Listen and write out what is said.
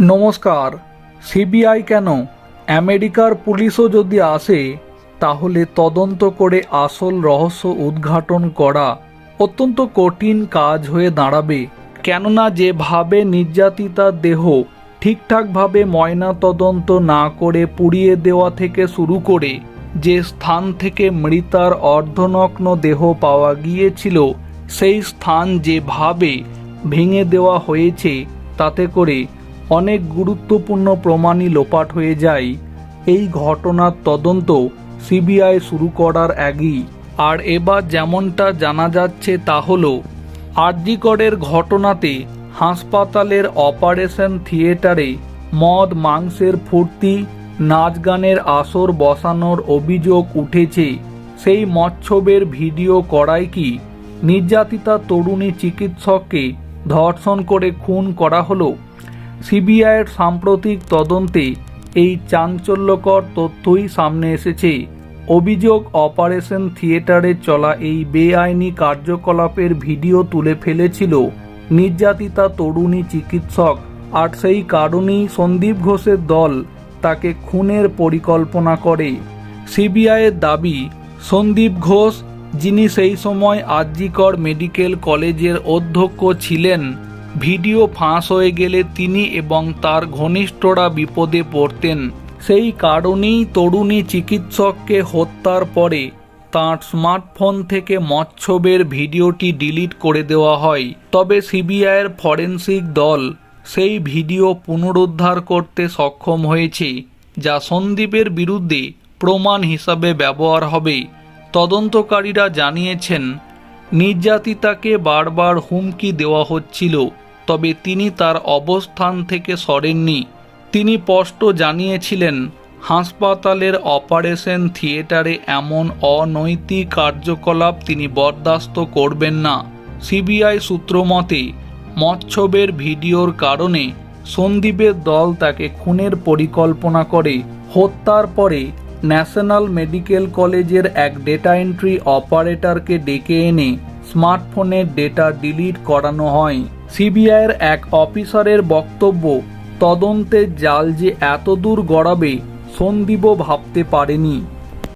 নমস্কার, সিবিআই কেন? আমেরিকার পুলিশও যদি আসে, তাহলে তদন্ত করে আসল রহস্য উদ্ঘাটন করা অত্যন্ত কঠিন কাজ হয়ে দাঁড়াবে। কেননা যেভাবে নির্যাতিতার দেহ ঠিকঠাকভাবে ময়না তদন্ত না করে পুড়িয়ে দেওয়া থেকে শুরু করে যে স্থান থেকে মৃতার অর্ধনগ্ন দেহ পাওয়া গিয়েছিল, সেই স্থান যেভাবে ভেঙে দেওয়া হয়েছে, তাতে করে অনেক গুরুত্বপূর্ণ প্রমাণই লোপাট হয়ে যায়। এই ঘটনার তদন্ত সিবিআই শুরু করার আগেই। আর এবার যেমনটা জানা যাচ্ছে তা হলো, আরজিকরের ঘটনাতে হাসপাতালের অপারেশন থিয়েটারে মদ, মাংসের ফুর্তি, নাচ গানের আসর বসানোর অভিযোগ উঠেছে। সেই মচ্ছবের ভিডিও করাই কি নির্যাতিতা তরুণী চিকিৎসককে ধর্ষণ করে খুন করা হলো? সিবিআইয়ের সাম্প্রতিক তদন্তে এই চাঞ্চল্যকর তথ্যই সামনে এসেছে। অভিযোগ অপারেশন থিয়েটারে চলা এই বেআইনি কার্যকলাপের ভিডিও তুলে ফেলেছিল নির্যাতিতা তরুণী চিকিৎসক আর সেই কারণেই সন্দীপ ঘোষের দল তাকে খুনের পরিকল্পনা করে। সিবিআইয়ের দাবি, সন্দীপ ঘোষ, যিনি সেই সময় আরজিকর মেডিকেল কলেজের অধ্যক্ষ ছিলেন ভিডিও ফাঁস হয়ে গেলে তিনি এবং তার ঘনিষ্ঠরা বিপদে পড়তেন। সেই কারণেই তরুণী চিকিৎসককে হত্যার পরে তাঁর স্মার্টফোন থেকে মচ্ছবের ভিডিওটি ডিলিট করে দেওয়া হয়। তবে সিবিআইয়ের ফরেন্সিক দল সেই ভিডিও পুনরুদ্ধার করতে সক্ষম হয়েছে, যা সন্দীপের বিরুদ্ধে প্রমাণ হিসাবে ব্যবহার হবে। তদন্তকারীরা জানিয়েছেন, নির্যাতিতাকে বারবার হুমকি দেওয়া হচ্ছিল। তবে তিনি তার অবস্থান থেকে সরেননি। তিনি স্পষ্ট জানিয়েছিলেন, হাসপাতালের অপারেশন থিয়েটারে এমন অনৈতিক কার্যকলাপ তিনি বরদাস্ত করবেন না। সিবিআই সূত্র মতে ভিডিওর কারণে সন্দীপের দল তাকে খুনের পরিকল্পনা করে। হত্যার পরে ন্যাশনাল মেডিকেল কলেজের এক ডেটা এন্ট্রি অপারেটরকে ডেকে এনে স্মার্টফোনের ডেটা ডিলিট করানো হয়। সিবিআইয়ের এক অফিসারের বক্তব্য তদন্তের জাল যে এতদূর গড়াবে সন্দীপও ভাবতে পারেনি।